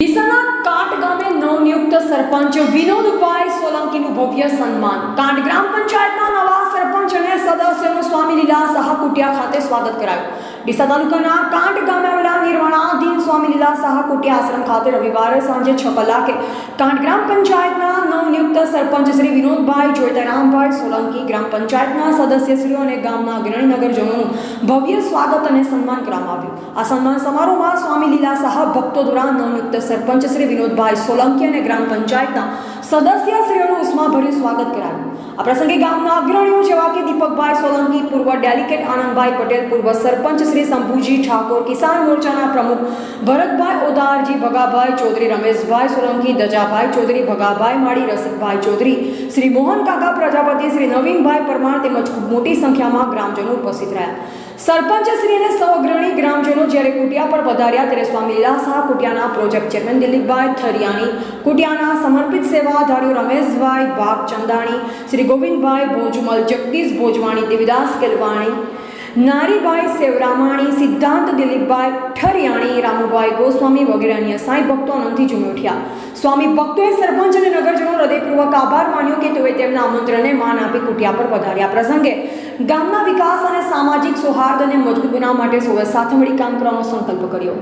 ડીસાના કાંટ ગામે નવનિયુક્ત સરપંચ વિનોદભાઈ સોલંકીનું ભવ્ય સન્માન. કાંટ ગ્રામ પંચાયતના નવા સરપંચ અને સદસ્યનું સ્વામી લીલા સાહા કુટિયા ખાતે સ્વાગત કરાયું. ડીસા તાલુકાના કાંટ ગામે આવેલા નિર્માણાધીન સ્વામી લીલા સાહા કુટિયા આશ્રમ ખાતે રવિવારે સાંજે છ કલાકે કાંટ ગ્રામ પંચાયતના સરપંચ શ્રી વિનોદભાઈ જોઈતારામભાઈ સોલંકી ગ્રામ પંચાયતના સદસ્યશ્રીઓ અને ગામના અગ્રણી નગરજનોનું ભવ્ય સ્વાગત અને સન્માન કરવામાં આવ્યું. આ સન્માન સમારોહમાં સ્વામી લીલા સાહા ભક્તો દ્વારા નવનિયુક્ત સરપંચ શ્રી વિનોદભાઈ સોલંકી અને ગ્રામ પંચાયતના સદસ્યશ્રીઓનું ઉષ્માભર્યું સ્વાગત કરાવ્યું આ પ્રસંગે ગામના અગ્રણીઓ જેવા કે દીપકભાઈ સોલંકી, પૂર્વ ડેલિકેટ આનંદભાઈ પટેલ, પૂર્વ સરપંચ શ્રી શંભુજી ઠાકોર, કિસાન મોરચાના પ્રમુખ ભરતભાઈ ઓદારજી, ભગાભાઈ ચૌધરી રમેશભાઈ સોલંકી, દજાભાઈ ચૌધરી, ભગાભાઈ માળી, રસિકભાઈ ચૌધરી. શ્રી મોહન કાકા પ્રજાપતિ, શ્રી નવીનભાઈ પરમાર તેમજ મોટી સંખ્યામાં ગ્રામજનો ઉપસ્થિત રહ્યા. સરપંચ શ્રી અને સૌ ગ્રામજનો જ્યારે કુટિયા પર પધાર્યા ત્યારે સ્વામી લીલાસા કુટિયાના પ્રોજેક્ટ ચેરમેન દિલીપભાઈ થરિયાણી, કુટિયાના સમર્પિત સેવાધારીઓ રમેશભાઈ ભાગ ચંદાણી શ્રી ગોવિંદભાઈ ભોજમલ, જગદીશ ભોજવાણી, દેવીદાસ કેલવાણી નારીભાઈ સેવરામાણી, સિદ્ધાંત દિલીપભાઈ ઠરિયાણી, રામુભાઈ ગોસ્વામી વગેરે અન્ય સાંઈ ભક્તો આનંદથી ઝૂમી ઉઠ્યા. સ્વામી ભક્તોએ સરપંચ અને નગરજનો હૃદયપૂર્વક આભાર માન્યો કે તેઓએ તેમના આમંત્રણને માન આપી કુટિયા પર પધાર્યા. પ્રસંગે ગામના વિકાસ અને સામાજિક સૌહાર્દને મજબૂત બનાવવા માટે સૌએ સાથે મળી કામ કરવાનો સંકલ્પ કર્યો.